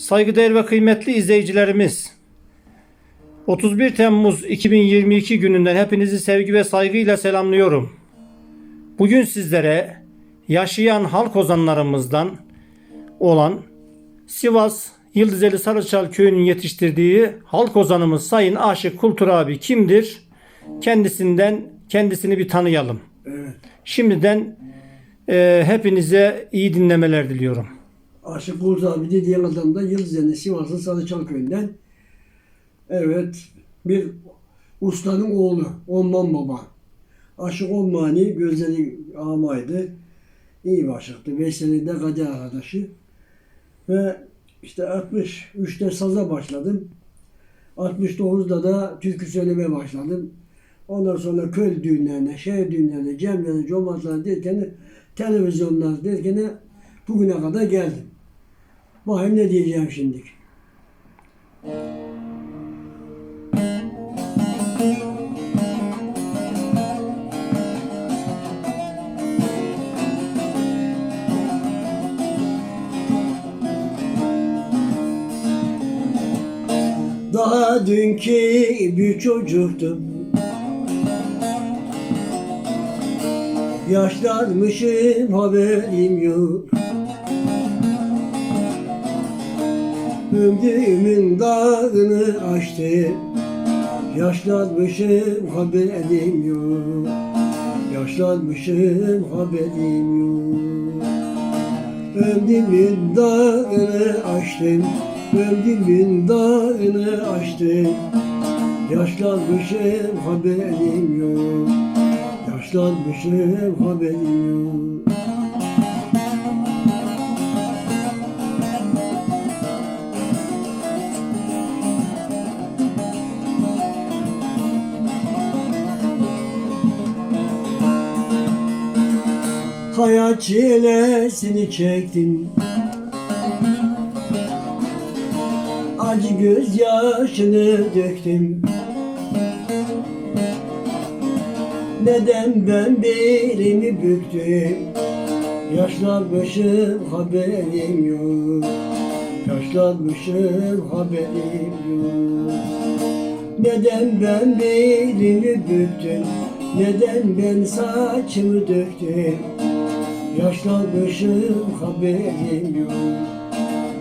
Saygıdeğer ve kıymetli izleyicilerimiz, 31 Temmuz 2022 gününden hepinizi sevgi ve saygıyla selamlıyorum. Bugün sizlere yaşayan halk ozanlarımızdan olan Sivas Yıldızeli Sarıçal köyünün yetiştirdiği halk ozanımız Sayın Aşık Kultur abi kimdir? Kendisinden kendisini bir tanıyalım. Evet. Şimdiden e, hepinize iyi dinlemeler diliyorum. Aşık Uğuz abi dediği adam da Yıldızeli Sivas'ın Sarıçal köyünden. Evet. Bir ustanın oğlu. Ondan baba. Aşık Olmani gözleri amaydı. İyi bir aşıktı. De kader arkadaşı. Ve işte 63'te saza başladım. 69'da da türkü söylemeye başladım. Ondan sonra köy düğünlerine, şehir düğünlerine, cemlere, comartlara derken televizyonlar derken bugüne kadar geldim. Bakayım ne diyeceğim şimdi. Daha dünkü bir çocuktum Yaşlanmışım haberim yok Ömrümün dağını aştı Yaşlanmışım haberim yok. Yaşlanmışım haberim yok. Ömrümün dağını aştım Ömrümün dağını aştım Yaşlanmışım haberim yok. Yaşlanmışım haberim yok Hayat çilesini çektim. Acı gözyaşını döktüm. Neden ben belimi büktüm? Yaşlanmışım haberim yok. Yaşlanmışım haberim yok. Neden ben belimi büktüm? Neden ben saçımı döktüm Yaşlanmışım haberim yok.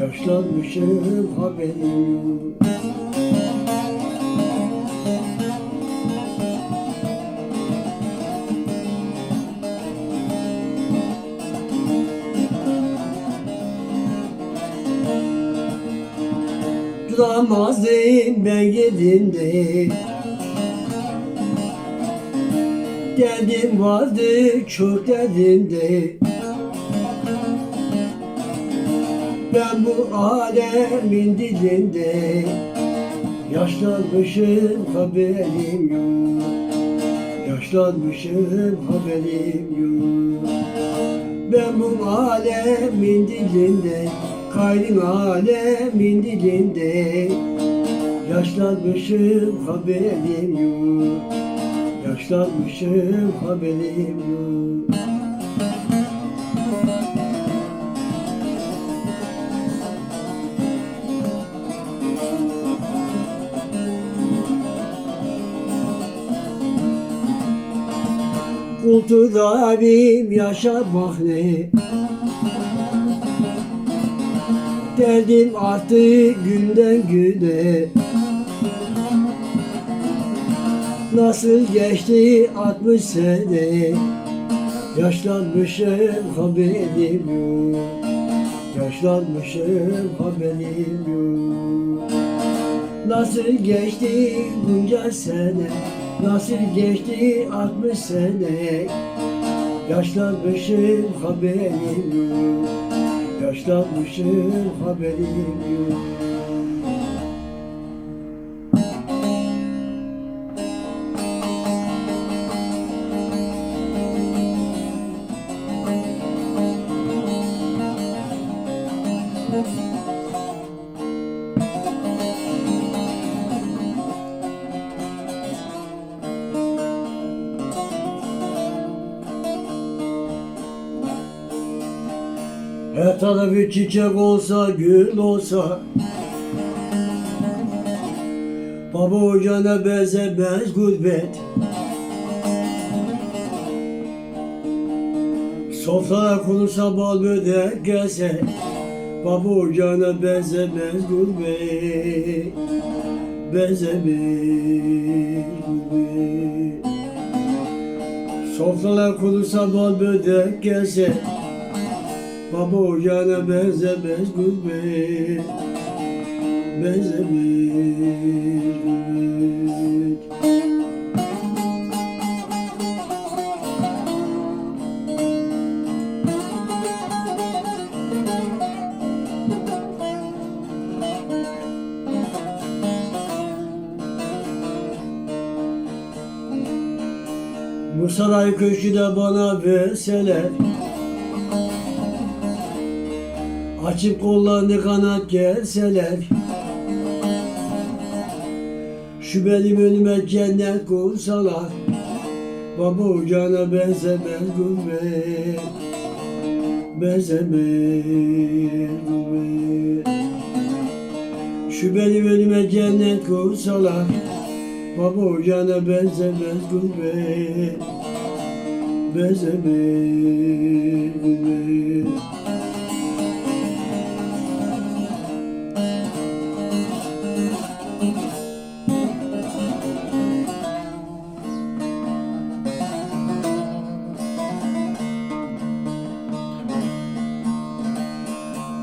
Yaşlanmışım haberim yok. Duramazdım ben gidinde Derdim vardı çok derdinde Ben bu alemin dilinde. Yaşlanmışım haberim yok. Yaşlanmışım haberim yok. Ben bu alemin dilinde Kayrın alemin dilinde. Yaşlanmışım haberim yok Yaşlanmışım haberim yok. Kultur abim yaşamak ne? Derdim arttı günden güne Nasıl geçti 60 sene? Yaşlanmışım haberim yok. Yaşlanmışım haberim yok. Nasıl geçti bunca sene? Nasıl geçti 60 sene? Yaşlanmışım haberim yok. Yaşlanmışım haberim yok Tarafı çiçek olsa, gül olsa. Baba ocağına benzemez gurbet. Sofraya konursa bal börek gelse. Baba ocağına benzemez gurbet. Benzemez gurbet. Sofralar kurulsa bal börek gelse Baba ocağına benzemez gurbet Benzemez. Gurbet Bu saray köşkü bana verseler Açıp kollarını kanat gelseler Şu benim önüme cennet kursalar. Baba ocağına benzemez gurbet Benzemez gurbet Şu benim önüme cennet kursalar. Baba ocağına benzemez gurbet Benzemez gurbet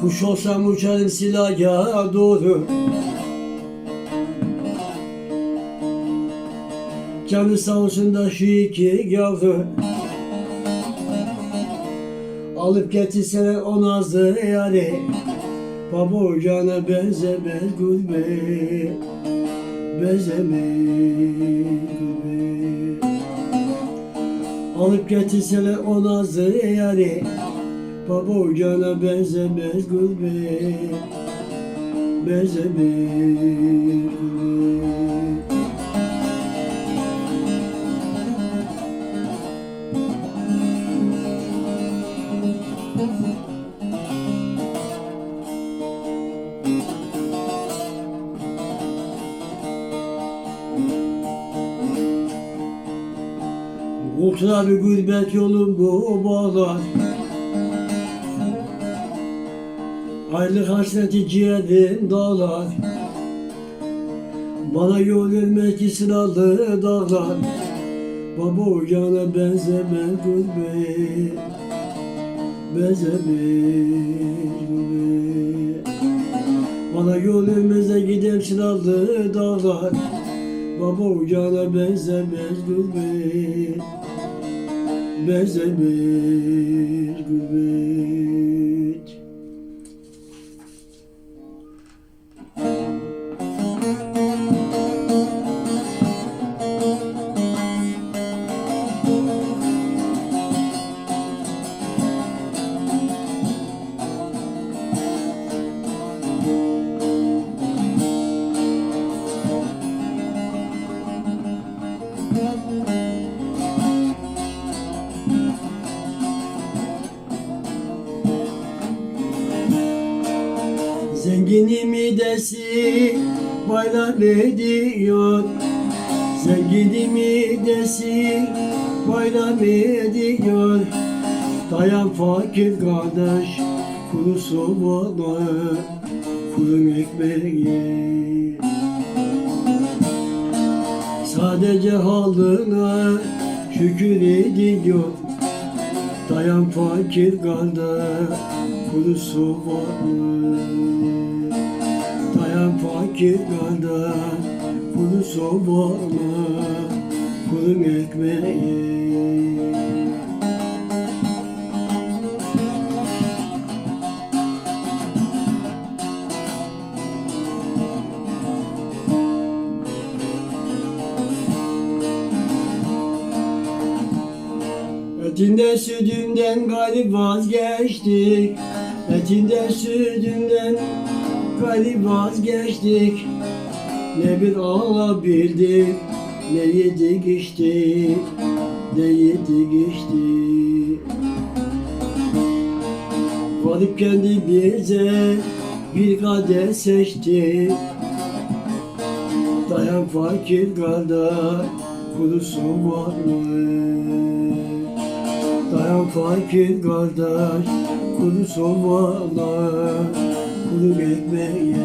Kuş olsam uçarım silaha doğru. Canı sağ olsun da şu iki yavru. Alıp getirseler o nazlı yari Baba ocağına benzemez gurbet Benzemez gurbet Alıp getirseler o nazlı yari Baba ocağına benzemez gurbet Benzemez gurbet. Kurtlar bir gurbet yolum bu bağlar Aylık hasreti ciğerim dağlar. Bana yol vermek için dağlar. Baba ocağına benzemez gurbet Benzemez gurbet. Bana yol vermeze gidem sıralı dağlar. Baba ocağına benzemez gurbet Benzemez gurbet baylar ediyor Zenginin midesi baylar ediyor Dayan fakir kardeş kuru soğanı Fırın ekmeği. Sadece halına şükür ediyor. Dayan fakir kardeş kuru soğanı Kardeş kuru soğanı Fırın ekmeği Etinden sütünden galip vazgeçtik. Etinden sütünden galip vazgeçtik Ne bir alabildik Ne yedik içtik Ne yedik içtik Varıp kendimize bir kadeh seçtik Dayan fakir kardeş kurusu var mı? Dayan fakir kardeş kurusu var mı? Kuru ekmeği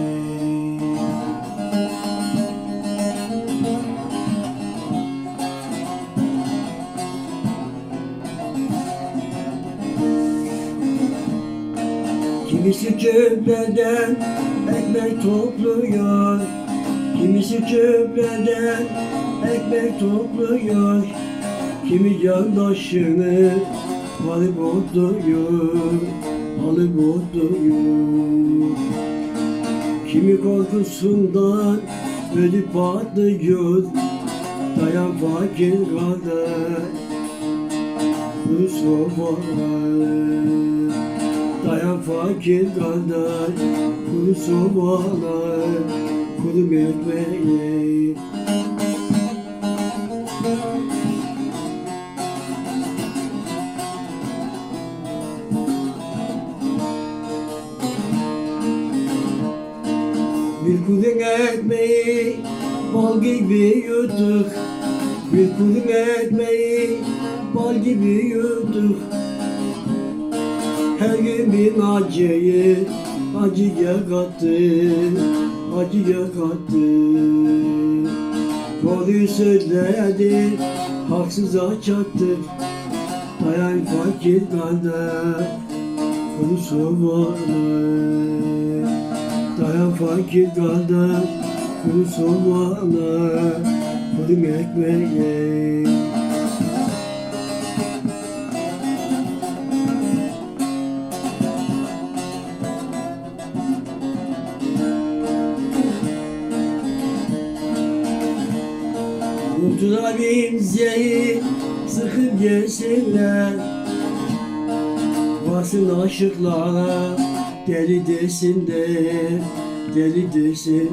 Kimisi çöplerden ekmek topluyor. Kimisi çöplerden ekmek topluyor. Kimi yandaşını alıp otluyor Alıp otluyor Kimi korkusundan ölüp patlıyor. Dayan fakir kadar Kuru sobalar Dayan fakir kadar Kuru sobalar Kuru ekmeği kudun ekmeği bal gibi yuttuk. Bir kudun ekmeği bal gibi yuttuk. Her gün bir acıyı acıya kattı Acıya kattı Doğruyu söyledi haksıza çattı Dayan fakir kardeş konusu var fakir kardeş Kurusu bana Kurum ekmeği. Mutluğa binzeyi sıkıp yesinler Varsın aşıklara deli desinler Deli desinler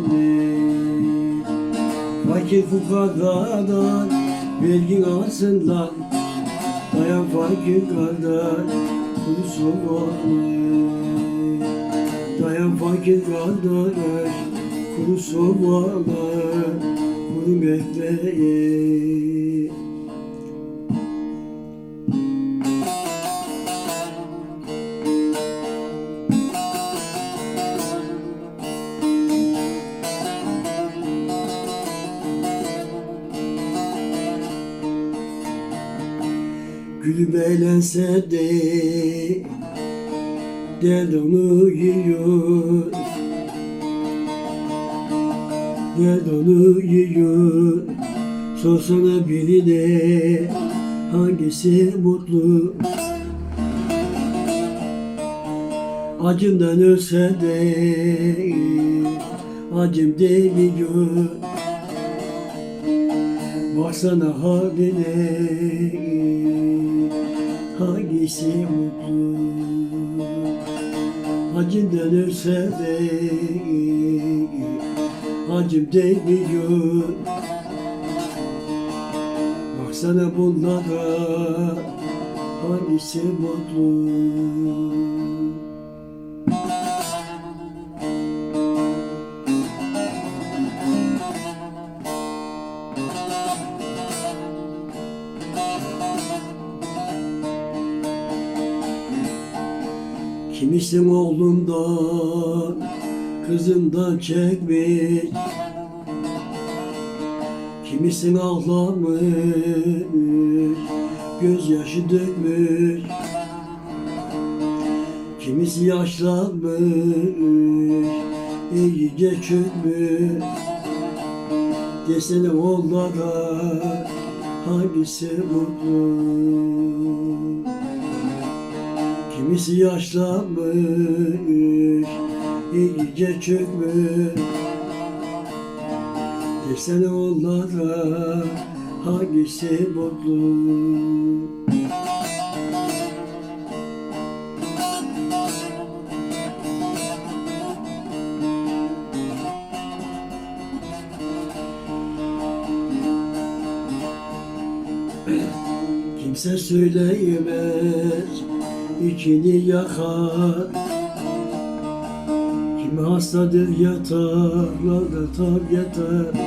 Fakir fukaradan vergi alsınlar. Dayan fakir kardeş kurusu var Dayan fakir kardeş kurusu var Kurum ekmeği Gülüm eğlense de Dert onu yiyor Dert onu yiyor Sorsana birine Hangisi mutlu? Acımdan ölse de Acım demiyor. Baksana haline Hangisi mutlu? Acından ölse de Acım değmiyor. Baksana bunlara Hangisi mutlu Kimisin oğlundan, kızından çekmiş. Kimisin ağlamış, gözyaşı dökmüş. Kimisi yaşlanmış, iyice çökmüş. Desene onlara hangisi mutlu Kimisi yaşlanmış, iyice çökmüş? Desene onlara hangisi mutlu? Kimse söyleyemez içini yakar. Kimi hastadır yataklarda tab yeter.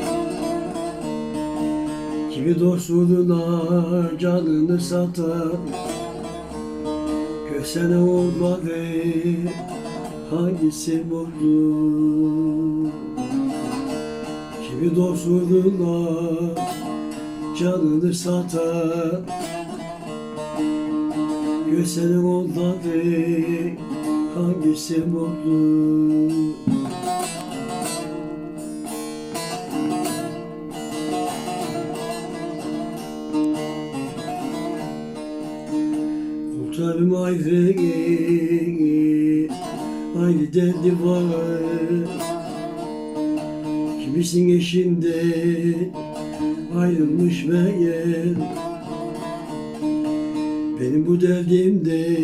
Kimi dost uğruna canını satar. Görsene olmadı hangisi mutlu Kimi dost uğruna canını satar Görsene olmadı? Hangisi mutlu Kurtarım ayrı Aynı derdi var. Kimisin eşinde Ayrılmış meğer Benim bu derdimde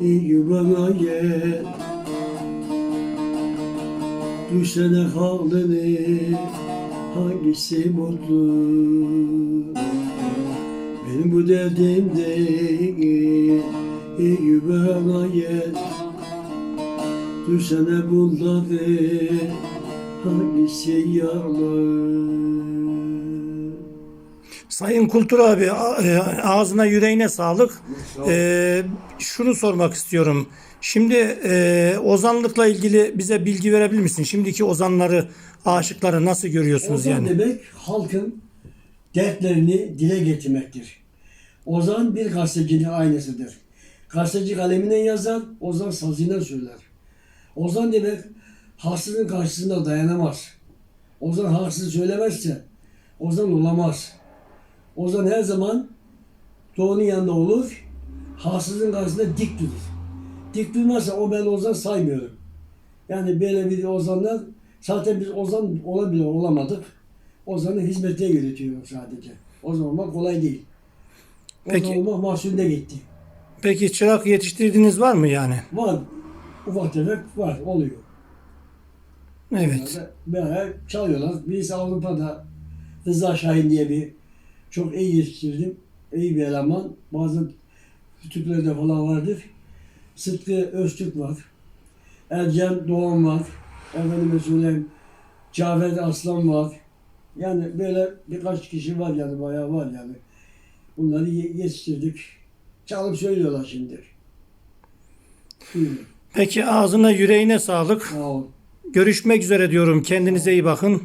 iyi bana gel. Düşsene halini hangisi mutlu? Benim bu derdimde iyi bana gel. Düşsene bunları hangisi yalan Sayın Kultur abi e, ağzına yüreğine sağlık. Sağ ol. E, şunu sormak istiyorum. Şimdi e, ozanlıkla ilgili bize bilgi verebilir misin? Şimdiki ozanları, aşıkları nasıl görüyorsunuz Ozan yani? demek halkın dertlerini dile getirmektir. Ozan bir gazetecinin aynısıdır. Gazeteci kaleminden yazar, ozan sazıyla söyler. Ozan demek haksızın karşısında dayanamaz. Ozan haksız söylemezse ozan olamaz. Ozan her zaman doğunun yanında olur, haksızın karşısında dik durur. Dik durmazsa o ben ozan saymıyorum. Yani böyle bir ozanlar zaten biz ozan olabilir olamadık. Ozan'ı hizmete yürütüyor sadece. Ozan olmak kolay değil. Ozan Peki. olmak mahsulde gitti. Peki çırak yetiştirdiğiniz var mı yani? Var. Ufak tefek var. Oluyor. Evet. Böyle çalıyorlar. Birisi Avrupa'da Rıza Şahin diye bir çok iyi yetiştirdim. İyi bir eleman. Bazı kütüplerde falan vardır. Sıtkı Öztürk var. Ercan Doğan var. Efendime söyleyeyim Cafer Aslan var. Yani böyle birkaç kişi var yani bayağı var yani. Bunları ye- yetiştirdik. Çalıp söylüyorlar şimdi. Buyurun. Peki ağzına yüreğine sağlık. Sağ ol. Görüşmek üzere diyorum. Kendinize iyi bakın.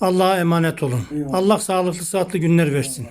Allah'a emanet olun. Eyvallah. Allah sağlıklı sıhhatli günler versin.